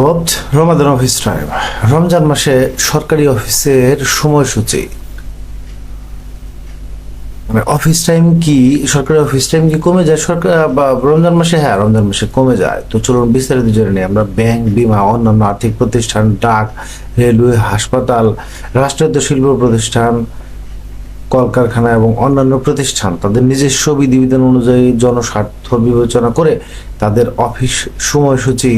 গত রমাদান office time Ramzan মাসে সরকারি অফিসের সময়সূচি। মানে অফিস টাইম কি, সরকারি অফিস টাইম কি কমে যায়? সরকার, বা রমজান মাসে হ্যাঁ রমজান মাসে কমে যায়। তো চলুন বিস্তারিত জেনে নিই। আমরা ব্যাংক, বিমা, অন্যান্য আর্থিক প্রতিষ্ঠান, ডাক, রেলওয়ে, হাসপাতাল, রাষ্ট্রায়ত্ত শিল্প প্রতিষ্ঠান, কলকারখানা এবং অন্যান্য প্রতিষ্ঠান, তাদের নিজস্ব বিধিবিধান অনুযায়ী জনস্বার্থ বিবেচনা করে তাদের অফিস সময়সূচি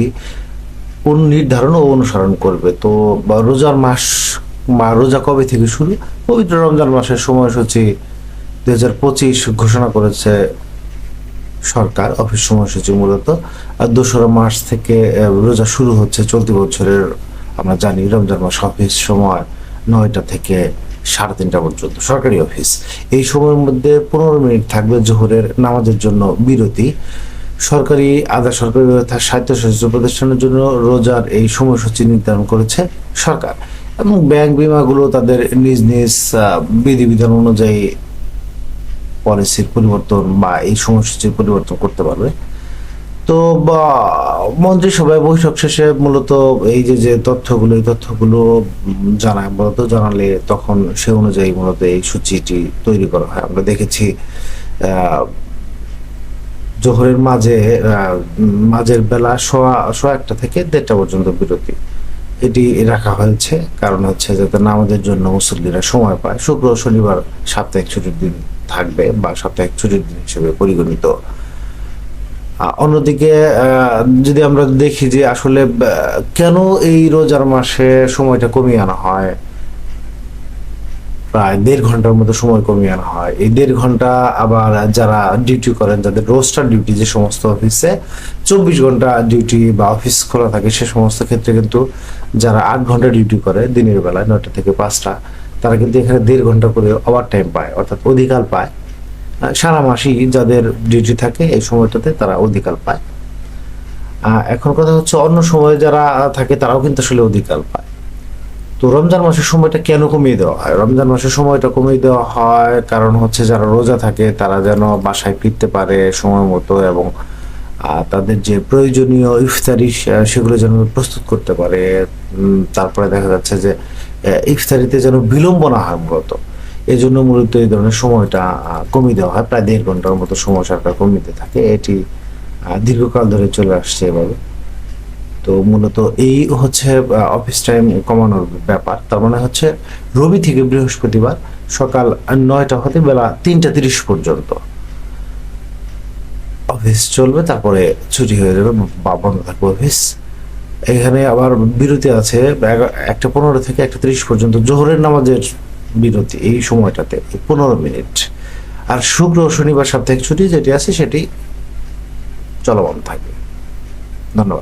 নির্ধারণ ও অনুসরণ করবে। তো রোজার মাস, মা রোজা কবে থেকে শুরু? পবিত্র রমজান মাসের সময়সূচি দুই হাজার পঁচিশ ঘোষণা করেছে সরকার, অফিস সময়সূচি মূলত। আর দোসরা মার্চ থেকে রোজা শুরু হচ্ছে চলতি বছরের, আমরা জানি, রমজান মাস অফিস সময় নয়টা থেকে সাড়ে তিনটা পর্যন্ত, সরকারি অফিস। এই সময়ের মধ্যে পনেরো মিনিট থাকবে জোহরের নামাজের জন্য বিরতি। সরকারি আধা সরকারি তথা স্বায়ত্তশাসিত প্রতিষ্ঠানের জন্য রোজার এই সময়সূচি নির্ধারণ করেছে সরকার। এবং ব্যাংক বিমাগুলো তাদের নিজ নিজ বিধিবিধান অনুযায়ী পলিসির পরিবর্তন বা এই সময়সূচির পরিবর্তন করতে পারবে। তো, বা, মন্ত্রিসভায় বৈঠক শেষে মূলত এই যে যে তথ্যগুলো, এই তথ্যগুলো জানায় মূলত জানালে তখন সে অনুযায়ী মূলত এই সূচিটি তৈরি করা হয়। আমরা দেখেছি জোহরের মাঝে মাঝের বেলা সোয়া সোয়া একটা থেকে দেড়টা পর্যন্ত বিরতি। এটি রাখা হয়েছে। কারণ হচ্ছে যাতে নামাজের জন্য মুসল্লিরা সময় পায়। শুক্র শনিবার সাপ্তাহিক ছুটির দিন থাকবে বা সাপ্তাহিক ছুটির দিন হিসেবে পরিগণিত। অন্যদিকে যদি আমরা দেখি যে আসলে কেন এই রোজার মাসে সময়টা কমিয়ে আনা হয়? প্রায় দেড় ঘণ্টার মতো সময় কমিয়ে আনা হয়। এই দেড় ঘণ্টা আবার যারা ডিউটি করেন, যাদের রোস্টার ডিউটি যে সমস্ত অফিসে চব্বিশ ঘণ্টা ডিউটি বা অফিস খোলা থাকে, সে সমস্ত ক্ষেত্রে কিন্তু যারা আট ঘণ্টা ডিউটি করে দিনের বেলায় নয়টা থেকে পাঁচটা, তারা কিন্তু এখানে দেড় ঘণ্টা করে ওভার টাইম পায়, অর্থাৎ অধিকার পায়। সারা মাসই যাদের ডিউটি থাকে, এই সময়টাতে তারা অধিকার পায়। এখন কথা হচ্ছে অন্য সময়ে যারা থাকে, তারাও কিন্তু আসলে অধিকার পায়। তো রমজান মাসের সময়টা কেন কমিয়ে দেওয়া হয়? রমজান মাসের সময়টা কমিয়ে দেওয়া হয় কারণ হচ্ছে যারা রোজা থাকে তারা যেন বাসায় ফিরতে পারে সময় মতো এবং তাদের যে প্রয়োজনীয় ইফতারি সেগুলো যেন প্রস্তুত করতে পারে। তারপরে দেখা যাচ্ছে যে ইফতারিতে যেন বিলম্ব না হয় মূলত। এই জন্য মূলত এই ধরনের সময়টা কমিয়ে দেওয়া হয়। প্রায় দেড় ঘণ্টার মতো সময় সরকার কমিয়ে থাকে। এটি দীর্ঘকাল ধরে চলে আসছে এভাবে। তো মূলত এই হচ্ছে অফিস টাইম কমানোর ব্যাপার। তার মানে হচ্ছে রবি থেকে বৃহস্পতিবার সকাল নয়টা হতে বেলা তিনটা তিরিশ পর্যন্ত। অফিস চলবে, তারপরে ছুটি হয়ে যাবে বা বন্ধ থাকবে অফিস এখানে আবার বিরতি আছে একটা পনেরো থেকে একটা তিরিশ পর্যন্ত জোহরের নামাজের বিরতি এই সময়টাতে, পনেরো মিনিট। আর শুক্র শনিবার সাপ্তাহিক ছুটি যেটি আছে, সেটি চলমান থাকবে। ধন্যবাদ।